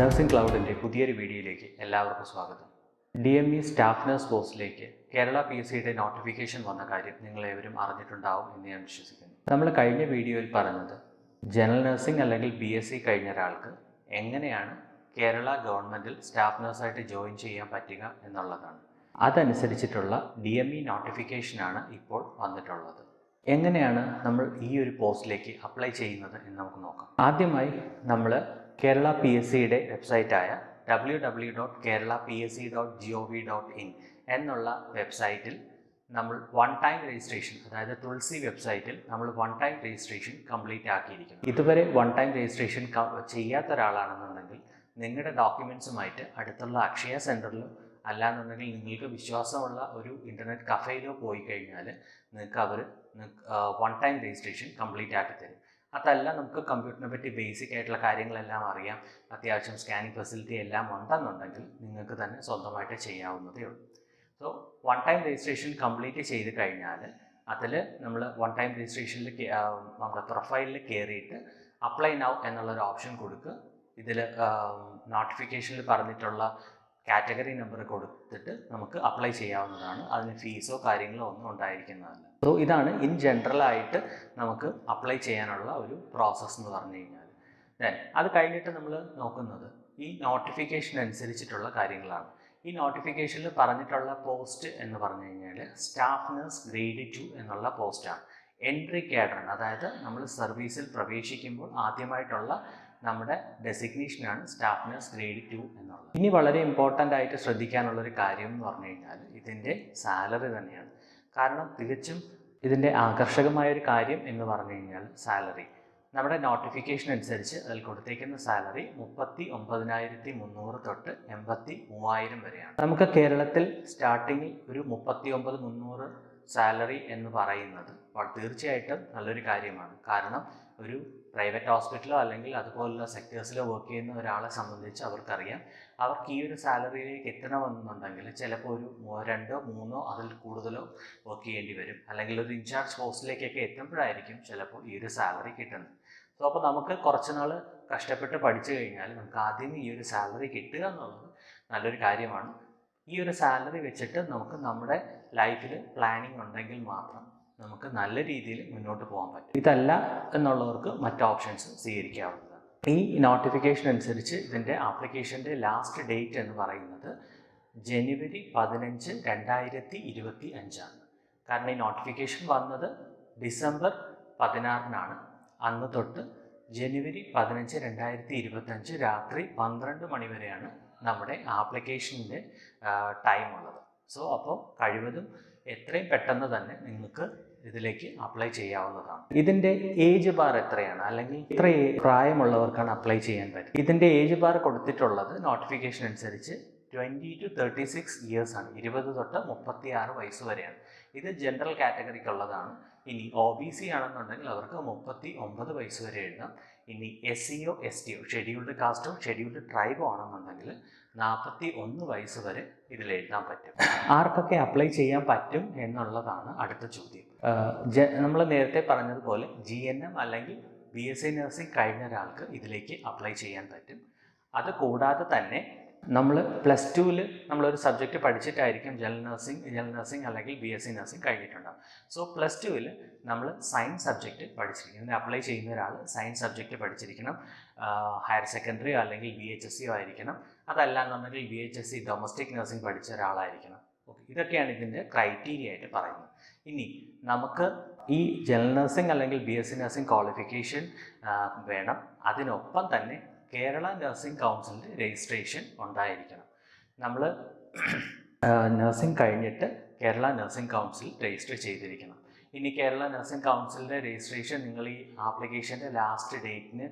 Nursing ക്ലൗഡിന്റെ പുതിയൊരു വീഡിയോയിലേക്ക് എല്ലാവർക്കും സ്വാഗതം. D M E staff nurse പോസ്റ്റിലേക്ക് കേരള പി എസ് സിയുടെ നോട്ടിഫിക്കേഷൻ വന്ന കാര്യം നിങ്ങളേവരും അറിഞ്ഞിട്ടുണ്ടാവും എന്ന് ഞാൻ വിശ്വസിക്കുന്നു. നമ്മൾ കഴിഞ്ഞ വീഡിയോയിൽ പറഞ്ഞത് ജനറൽ നഴ്സിംഗ് അല്ലെങ്കിൽ ബി എസ് സി കഴിഞ്ഞ ഒരാൾക്ക് എങ്ങനെയാണ് കേരള ഗവൺമെന്റിൽ സ്റ്റാഫ് നഴ്സായിട്ട് ജോയിൻ ചെയ്യാൻ പറ്റുക എന്നുള്ളതാണ്. അതനുസരിച്ചിട്ടുള്ള ഡി എം ഇ നോട്ടിഫിക്കേഷനാണ് ഇപ്പോൾ വന്നിട്ടുള്ളത്. എങ്ങനെയാണ് നമ്മൾ ഈ ഒരു പോസ്റ്റിലേക്ക് അപ്ലൈ ചെയ്യുന്നത് എന്ന് നമുക്ക് നോക്കാം. ആദ്യമായി നമ്മൾ കേരള പി എസ് സിയുടെ വെബ്സൈറ്റായ W W dot Kerala P S C dot G O V dot in എന്നുള്ള വെബ്സൈറ്റിൽ നമ്മൾ വൺ ടൈം രജിസ്ട്രേഷൻ അതായത് തുളസി വെബ്സൈറ്റിൽ നമ്മൾ വൺ ടൈം രജിസ്ട്രേഷൻ കംപ്ലീറ്റ് ആക്കിയിരിക്കുന്നു. ഇതുവരെ വൺ ടൈം രജിസ്ട്രേഷൻ ചെയ്യാത്ത ഒരാളാണെന്നുണ്ടെങ്കിൽ നിങ്ങളുടെ ഡോക്യുമെൻസുമായിട്ട് അടുത്തുള്ള അക്ഷയ സെന്ററിലോ അല്ലാന്നുണ്ടെങ്കിൽ നിങ്ങൾക്ക് വിശ്വാസമുള്ള ഒരു ഇന്റർനെറ്റ് കഫേയിലോ പോയി കഴിഞ്ഞാൽ നിങ്ങൾക്ക് അവർ വൺ ടൈം രജിസ്ട്രേഷൻ കംപ്ലീറ്റ് ആക്കി തരും. അതല്ല നമുക്ക് കമ്പ്യൂട്ടറിനെ പറ്റി ബേസിക് ആയിട്ടുള്ള കാര്യങ്ങളെല്ലാം അറിയാം. അത്യാവശ്യം സ്കാനിങ് ഫെസിലിറ്റി എല്ലാം ഉണ്ടെന്നുണ്ടെങ്കിൽ നിങ്ങൾക്ക് തന്നെ സ്വന്തമായിട്ട് ചെയ്യാവുന്നതേ ഉള്ളൂ. So one time registration complete ചെയ്ത് കഴിഞ്ഞാൽ അതിൽ നമ്മൾ വൺ ടൈം രജിസ്ട്രേഷനിൽ നമ്മുടെ പ്രൊഫൈലിൽ കയറിയിട്ട് അപ്ലൈ നൗ എന്നുള്ളൊരു ഓപ്ഷൻ കൊടുക്കുക ഇതിൽ നോട്ടിഫിക്കേഷനിൽ പറഞ്ഞിട്ടുള്ള കാറ്റഗറി നമ്പർ കൊടുത്തിട്ട് നമുക്ക് അപ്ലൈ ചെയ്യാവുന്നതാണ്. അതിന് ഫീസോ കാര്യങ്ങളോ ഒന്നും ഉണ്ടായിരിക്കുന്നതല്ല. സോ ഇതാണ് ഇൻ ജനറൽ ആയിട്ട് നമുക്ക് അപ്ലൈ ചെയ്യാനുള്ള ഒരു പ്രോസസ്സ് എന്ന് പറഞ്ഞു കഴിഞ്ഞാൽ ദെൻ അത് കഴിഞ്ഞിട്ട് നമ്മൾ നോക്കുന്നത് ഈ നോട്ടിഫിക്കേഷൻ അനുസരിച്ചിട്ടുള്ള കാര്യങ്ങളാണ്. ഈ നോട്ടിഫിക്കേഷനിൽ പറഞ്ഞിട്ടുള്ള പോസ്റ്റ് എന്ന് പറഞ്ഞു കഴിഞ്ഞാൽ സ്റ്റാഫ് നഴ്സ് ഗ്രേഡ് ടു എന്നുള്ള പോസ്റ്റാണ് എൻട്രി കാഡറാണ് അതായത് നമ്മൾ സർവീസിൽ പ്രവേശിക്കുമ്പോൾ ആദ്യമായിട്ടുള്ള നമ്മുടെ ഡെസിഗ്നേഷനാണ് സ്റ്റാഫ് നഴ്സ് ഗ്രേഡ് ടു എന്നുള്ളത്. ഇനി വളരെ ഇമ്പോർട്ടന്റ് ആയിട്ട് ശ്രദ്ധിക്കാനുള്ള ഒരു കാര്യം എന്ന് പറഞ്ഞു കഴിഞ്ഞാൽ ഇതിന്റെ സാലറി തന്നെയാണ്. കാരണം തികച്ചും ഇതിന്റെ ആകർഷകമായ ഒരു കാര്യം എന്ന് പറഞ്ഞു കഴിഞ്ഞാൽ സാലറി നമ്മുടെ നോട്ടിഫിക്കേഷൻ അനുസരിച്ച് അതിൽ കൊടുത്തേക്കുന്ന സാലറി മുപ്പത്തി ഒമ്പതിനായിരത്തി മുന്നൂറ് തൊട്ട് എൺപത്തി മൂവായിരം വരെയാണ്. നമുക്ക് കേരളത്തിൽ സ്റ്റാർട്ടിങ്ങിൽ ഒരു മുപ്പത്തി ഒമ്പത് മുന്നൂറ് സാലറി എന്ന് പറയുന്നത് തീർച്ചയായിട്ടും നല്ലൊരു കാര്യമാണ്. കാരണം ഒരു പ്രൈവറ്റ് ഹോസ്പിറ്റലോ അല്ലെങ്കിൽ അതുപോലുള്ള സെക്ടേഴ്സിലോ വർക്ക് ചെയ്യുന്ന ഒരാളെ സംബന്ധിച്ച് അവർക്കറിയാം. അവർക്ക് ഈ ഒരു സാലറിയിലേക്ക് എത്തണമെന്നുണ്ടെങ്കിൽ ചിലപ്പോൾ ഒരു രണ്ടോ മൂന്നോ അതിൽ കൂടുതലോ വർക്ക് ചെയ്യേണ്ടി വരും. അല്ലെങ്കിൽ ഒരു ഇൻചാർജ് പോസ്റ്റിലേക്കൊക്കെ എത്തുമ്പോഴായിരിക്കും ചിലപ്പോൾ ഈ ഒരു സാലറി കിട്ടുന്നത്. സോ അപ്പോൾ നമുക്ക് കുറച്ച് നാൾ കഷ്ടപ്പെട്ട് പഠിച്ചു കഴിഞ്ഞാൽ നമുക്ക് ആദ്യം ഈ ഒരു സാലറി കിട്ടുക എന്നുള്ളത് നല്ലൊരു കാര്യമാണ്. ഈ ഒരു സാലറി വെച്ചിട്ട് നമുക്ക് നമ്മുടെ ലൈഫിൽ പ്ലാനിങ് ഉണ്ടെങ്കിൽ മാത്രം നമുക്ക് നല്ല രീതിയിൽ മുന്നോട്ട് പോകാൻ പറ്റും. ഇതല്ല എന്നുള്ളവർക്ക് മറ്റ് ഓപ്ഷൻസ് സ്വീകരിക്കാവുന്നതാണ്. ഈ നോട്ടിഫിക്കേഷൻ അനുസരിച്ച് ഇതിന്റെ ആപ്ലിക്കേഷന്റെ ലാസ്റ്റ് ഡേറ്റ് എന്ന് പറയുന്നത് ജനുവരി പതിനഞ്ച് രണ്ടായിരത്തി ഇരുപത്തി അഞ്ചാണ്. കാരണം ഈ നോട്ടിഫിക്കേഷൻ വന്നത് ഡിസംബർ പതിനാറിനാണ്. അന്ന് തൊട്ട് ജനുവരി പതിനഞ്ച് രണ്ടായിരത്തി ഇരുപത്തഞ്ച് രാത്രി പന്ത്രണ്ട് മണി വരെയാണ് നമ്മുടെ ആപ്ലിക്കേഷന്റെ ടൈം ഉള്ളത്. സോ അപ്പോൾ കഴിവതും എത്രയും പെട്ടെന്ന് തന്നെ നിങ്ങൾക്ക് ഇതിലേക്ക് അപ്ലൈ ചെയ്യാവുന്നതാണ്. ഇതിന്റെ ഏജ് ബാർ എത്രയാണ്? അല്ലെങ്കിൽ ഇത്ര പ്രായമുള്ളവർക്കാണ് അപ്ലൈ ചെയ്യാൻ പറ്റും. ഇതിന്റെ ഏജ് ബാർ കൊടുത്തിട്ടുള്ളത് നോട്ടിഫിക്കേഷൻ അനുസരിച്ച് ട്വന്റി ടു തേർട്ടി സിക്സ് ഇയേഴ്സാണ് ഇരുപത് തൊട്ട് മുപ്പത്തി ആറ് വയസ്സ് വരെയാണ്. ഇത് ജനറൽ കാറ്റഗറിക്കുള്ളതാണ് ഇനി ഒ ബി സി ആണെന്നുണ്ടെങ്കിൽ അവർക്ക് മുപ്പത്തി ഒമ്പത് വയസ്സ് വരെ എഴുതാം. ഇനി എസ് സിയോ എസ് ടിയോ ഷെഡ്യൂൾഡ് കാസ്റ്റോ ഷെഡ്യൂൾഡ് ട്രൈബോ ആണെന്നുണ്ടെങ്കിൽ നാൽപ്പത്തി ഒന്ന് വയസ്സ് വരെ ഇതിൽ എഴുതാൻ പറ്റും. ആർക്കൊക്കെ അപ്ലൈ ചെയ്യാൻ പറ്റും എന്നുള്ളതാണ് അടുത്ത ചോദ്യം. നമ്മൾ നേരത്തെ പറഞ്ഞതുപോലെ ജി എൻ എം അല്ലെങ്കിൽ ബി എസ് സി നഴ്സിംഗ് കഴിഞ്ഞ ഒരാൾക്ക് ഇതിലേക്ക് അപ്ലൈ ചെയ്യാൻ പറ്റും. അത് കൂടാതെ തന്നെ നമ്മൾ പ്ലസ് ടുവിൽ നമ്മളൊരു സബ്ജക്റ്റ് പഠിച്ചിട്ടായിരിക്കും ജനറൽ നഴ്സിംഗ് ജനറൽ നഴ്സിംഗ് അല്ലെങ്കിൽ ബി എസ് സി നഴ്സിംഗ് കഴിഞ്ഞിട്ടുണ്ടാകും സോ പ്ലസ് ടുവിൽ നമ്മൾ സയൻസ് സബ്ജക്റ്റ് പഠിച്ചിരിക്കുന്നത് അപ്ലൈ ചെയ്യുന്ന ഒരാൾ സയൻസ് സബ്ജക്റ്റ് പഠിച്ചിരിക്കണം. ഹയർ സെക്കൻഡറി അല്ലെങ്കിൽ ബി എച്ച് എസ് സിയോ ആയിരിക്കണം. അതല്ല എന്നുണ്ടെങ്കിൽ B H S C domestic nursing പഠിച്ച ഒരാളായിരിക്കണം. ഓക്കെ ഇതൊക്കെയാണ് ഇതിന്റെ ക്രൈറ്റീരിയ ആയിട്ട് പറയുന്നത്. ഇനി നമുക്ക് ഈ ജനറൽ നഴ്സിംഗ് അല്ലെങ്കിൽ B S C nursing qualification വേണം. അതിനൊപ്പം തന്നെ കേരള നഴ്സിംഗ് കൗൺസിലിന്റെ രജിസ്ട്രേഷൻ ഉണ്ടായിരിക്കണം. നമ്മൾ നഴ്സിംഗ് കഴിഞ്ഞിട്ട് കേരള നഴ്സിംഗ് കൗൺസിൽ രജിസ്റ്റർ ചെയ്തിരിക്കണം. ഇനി കേരള നഴ്സിംഗ് കൗൺസിലിന്റെ രജിസ്ട്രേഷൻ നിങ്ങൾ ഈ ആപ്ലിക്കേഷന്റെ ലാസ്റ്റ് ഡേറ്റിന്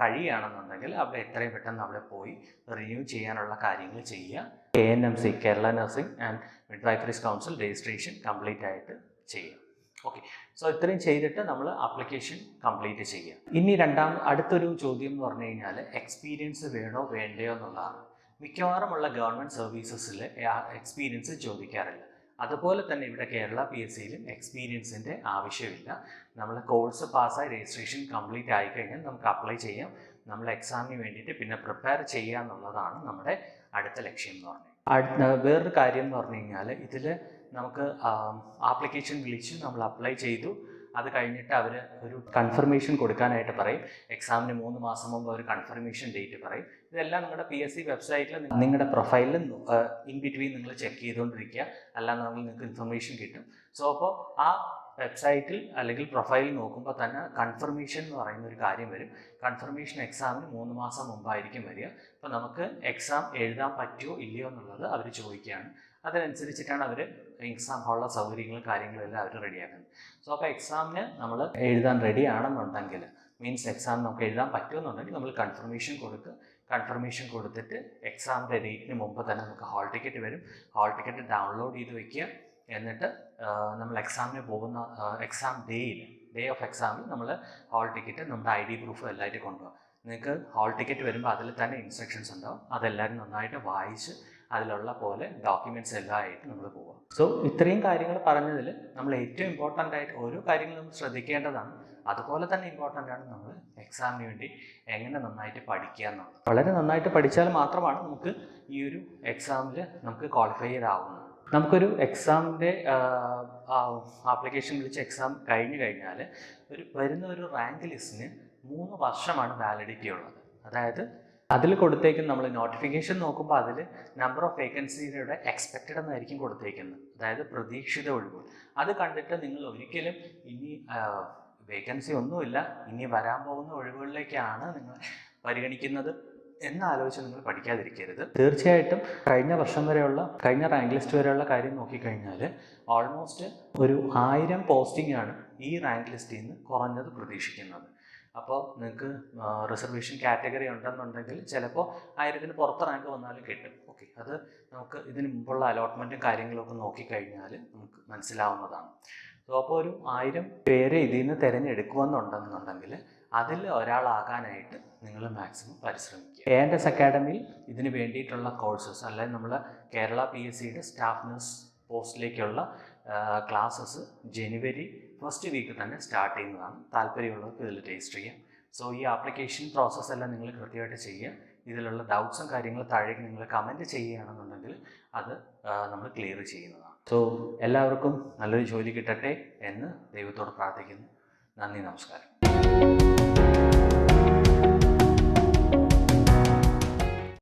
കഴിയുകയാണെന്നുണ്ടെങ്കിൽ അവിടെ എത്രയും പെട്ടെന്ന് അവിടെ പോയി റിന്യൂ ചെയ്യാനുള്ള കാര്യങ്ങൾ ചെയ്യുക. K N M C Kerala nursing and midwiferies council registration complete ആയിട്ട് ചെയ്യുക. ഓക്കെ സോ ഇത്രയും ചെയ്തിട്ട് നമ്മൾ ആപ്ലിക്കേഷൻ കംപ്ലീറ്റ് ചെയ്യുക. ഇനി രണ്ടാം അടുത്തൊരു ചോദ്യം എന്ന് പറഞ്ഞു കഴിഞ്ഞാൽ എക്സ്പീരിയൻസ് വേണോ വേണ്ടയോ എന്നുള്ളതാണ്. മിക്കവാറുമുള്ള ഗവൺമെന്റ് സർവീസസിൽ എക്സ്പീരിയൻസ് ചോദിക്കാറില്ല. അതുപോലെ തന്നെ ഇവിടെ കേരള പി എസ് സിയിലും എക്സ്പീരിയൻസിന്റെ ആവശ്യമില്ല. നമ്മൾ കോഴ്സ് പാസ്സായി രജിസ്ട്രേഷൻ കംപ്ലീറ്റ് ആയിക്കഴിഞ്ഞാൽ നമുക്ക് അപ്ലൈ ചെയ്യാം. നമ്മൾ എക്സാമിന് വേണ്ടിയിട്ട് പിന്നെ പ്രിപ്പയർ ചെയ്യുക എന്നുള്ളതാണ് നമ്മുടെ അടുത്ത ലക്ഷ്യം എന്ന് പറഞ്ഞത് അടുത്ത വേറൊരു കാര്യം എന്ന് പറഞ്ഞു കഴിഞ്ഞാൽ ഇതിൽ നമുക്ക് ആപ്ലിക്കേഷൻ വിളിച്ച് നമ്മൾ അപ്ലൈ ചെയ്തു. അത് കഴിഞ്ഞിട്ട് അവർ ഒരു കൺഫർമേഷൻ കൊടുക്കാനായിട്ട് പറയും. എക്സാമിന് മൂന്ന് മാസം മുമ്പ് ഒരു കൺഫർമേഷൻ ഡേറ്റ് പറയും. ഇതെല്ലാം നിങ്ങളുടെ പി എസ് സി വെബ്സൈറ്റിൽ നിങ്ങളുടെ പ്രൊഫൈലിൽ ഇൻ ബിറ്റ്വീൻ നിങ്ങൾ ചെക്ക് ചെയ്തുകൊണ്ടിരിക്കുക അല്ലാന്നുണ്ടെങ്കിൽ നിങ്ങൾക്ക് ഇൻഫർമേഷൻ കിട്ടും. സോ അപ്പോൾ ആ വെബ്സൈറ്റിൽ അല്ലെങ്കിൽ പ്രൊഫൈലിൽ നോക്കുമ്പോൾ തന്നെ കൺഫർമേഷൻ എന്ന് പറയുന്ന ഒരു കാര്യം വരും. കൺഫർമേഷൻ എക്സാമിന് മൂന്ന് മാസം മുമ്പായിരിക്കും വരിക. അപ്പോൾ നമുക്ക് എക്സാം എഴുതാൻ പറ്റുമോ ഇല്ലയോ എന്നുള്ളത് അവർ ചോദിക്കുകയാണ്. അതിനനുസരിച്ചിട്ടാണ് അവർ എക്സാം ഹാളിലെ സൗകര്യങ്ങളും കാര്യങ്ങളെല്ലാം അവർ റെഡിയാക്കുന്നത്. സോ അപ്പോൾ എക്സാമിന് നമ്മൾ എഴുതാൻ റെഡി ആണെന്നുണ്ടെങ്കിൽ മീൻസ് എക്സാം നമുക്ക് എഴുതാൻ പറ്റുമെന്നുണ്ടെങ്കിൽ നമ്മൾ കൺഫർമേഷൻ കൊടുക്കുക. കൺഫർമേഷൻ കൊടുത്തിട്ട് എക്സാമിന്റെ ഡേറ്റിന് മുമ്പ് തന്നെ നമുക്ക് ഹാൾ ടിക്കറ്റ് വരും. ഹാൾ ടിക്കറ്റ് ഡൗൺലോഡ് ചെയ്ത് വെക്കുക. എന്നിട്ട് നമ്മൾ എക്സാമിന് പോകുന്ന എക്സാം ഡേയിൽ ഡേ ഓഫ് എക്സാമിൽ നമ്മൾ ഹാൾ ടിക്കറ്റ് നമ്മുടെ ഐ ഡി പ്രൂഫ് എല്ലായിട്ട് കൊണ്ടുപോകാം നിങ്ങൾക്ക് ഹാൾ ടിക്കറ്റ് വരുമ്പോൾ അതിൽ തന്നെ ഇൻസ്ട്രക്ഷൻസ് ഉണ്ടാവും. അതെല്ലാവരും നന്നായിട്ട് വായിച്ച് അതിലുള്ള പോലെ ഡോക്യുമെന്റ്സ് എല്ലാം ആയിട്ട് നമ്മൾ പോവുക സോ ഇത്രയും കാര്യങ്ങൾ പറഞ്ഞതിൽ നമ്മൾ ഏറ്റവും ഇമ്പോർട്ടന്റ് ആയിട്ട് ഓരോ കാര്യങ്ങളും നമ്മൾ ശ്രദ്ധിക്കേണ്ടതാണ്. അതുപോലെ തന്നെ ഇമ്പോർട്ടന്റ് ആണ് നമ്മൾ എക്സാമിന് വേണ്ടി എങ്ങനെ നന്നായിട്ട് പഠിക്കുക എന്നുള്ളത്. വളരെ നന്നായിട്ട് പഠിച്ചാൽ മാത്രമാണ് നമുക്ക് ഈ ഒരു എക്സാമിൽ നമുക്ക് ക്വാളിഫൈ ചെയ്താവുന്നത്. നമുക്കൊരു എക്സാമിന്റെ ആപ്ലിക്കേഷൻ വിളിച്ച് എക്സാം കഴിഞ്ഞു കഴിഞ്ഞാൽ ഒരു വരുന്ന ഒരു റാങ്ക് ലിസ്റ്റിന് മൂന്ന് വർഷമാണ് വാലിഡിറ്റി ഉള്ളത്. അതായത് അതിൽ കൊടുത്തേക്കുന്ന നമ്മൾ നോട്ടിഫിക്കേഷൻ നോക്കുമ്പോൾ അതിൽ നമ്പർ ഓഫ് വേക്കൻസിയുടെ എക്സ്പെക്റ്റഡ് എന്നായിരിക്കും കൊടുത്തേക്കുന്നത്. അതായത് പ്രതീക്ഷിത ഒഴിവ്. അത് കണ്ടിട്ട് നിങ്ങൾ ഒരിക്കലും ഇനി വേക്കൻസി ഒന്നുമില്ല ഇനി വരാൻ പോകുന്ന ഒഴിവുകളിലേക്കാണ് നിങ്ങൾ പരിഗണിക്കുന്നത്. എന്നാലോചിച്ച് നിങ്ങൾ പഠിക്കാതിരിക്കരുത്. തീർച്ചയായിട്ടും കഴിഞ്ഞ വർഷം വരെയുള്ള കഴിഞ്ഞ റാങ്ക് ലിസ്റ്റ് വരെയുള്ള കാര്യം നോക്കിക്കഴിഞ്ഞാൽ ഓൾമോസ്റ്റ് ഒരു ആയിരം പോസ്റ്റിംഗ് ആണ് ഈ റാങ്ക് ലിസ്റ്റിൽ നിന്ന് കുറഞ്ഞത് പ്രതീക്ഷിക്കുന്നത്. അപ്പോൾ നിങ്ങൾക്ക് റിസർവേഷൻ കാറ്റഗറി ഉണ്ടെന്നുണ്ടെങ്കിൽ ചിലപ്പോൾ ആയിരത്തിന് പുറത്ത് റാങ്ക് വന്നാലും കിട്ടും. ഓക്കെ അത് നമുക്ക് ഇതിന് മുമ്പുള്ള അലോട്ട്മെന്റും കാര്യങ്ങളൊക്കെ നോക്കിക്കഴിഞ്ഞാൽ നമുക്ക് മനസ്സിലാവുന്നതാണ്. സോ അപ്പോൾ ഒരു ആയിരം പേരെ ഇതിൽ നിന്ന് തിരഞ്ഞെടുക്കുമെന്നുണ്ടെന്നുണ്ടെങ്കിൽ അതിൽ ഒരാളാകാനായിട്ട് നിങ്ങൾ മാക്സിമം പരിശ്രമിക്കുക. എ എൻ എസ് അക്കാഡമിയിൽ ഇതിന് വേണ്ടിയിട്ടുള്ള കോഴ്സസ് അല്ലെങ്കിൽ നമ്മൾ കേരള പി എസ് സിയുടെ സ്റ്റാഫ് നഴ്സ് പോസ്റ്റിലേക്കുള്ള ക്ലാസ്സസ് ജനുവരി ഫസ്റ്റ് വീക്ക് തന്നെ സ്റ്റാർട്ട് ചെയ്യുന്നതാണ്. താല്പര്യമുള്ളവർക്ക് ഇതിൽ രജിസ്റ്റർ ചെയ്യാം. സോ ഈ ആപ്ലിക്കേഷൻ പ്രോസസ്സ് എല്ലാം നിങ്ങൾ കൃത്യമായിട്ട് ചെയ്യുക. ഇതിലുള്ള ഡൗട്ട്സും കാര്യങ്ങളും താഴേക്ക് നിങ്ങൾ കമന്റ് ചെയ്യുകയാണെന്നുണ്ടെങ്കിൽ അത് നമ്മൾ ക്ലിയർ ചെയ്യുന്നതാണ്. സോ എല്ലാവർക്കും നല്ലൊരു ജോലി കിട്ടട്ടെ എന്ന് ദൈവത്തോട് പ്രാർത്ഥിക്കുന്നു. നന്ദി നമസ്കാരം.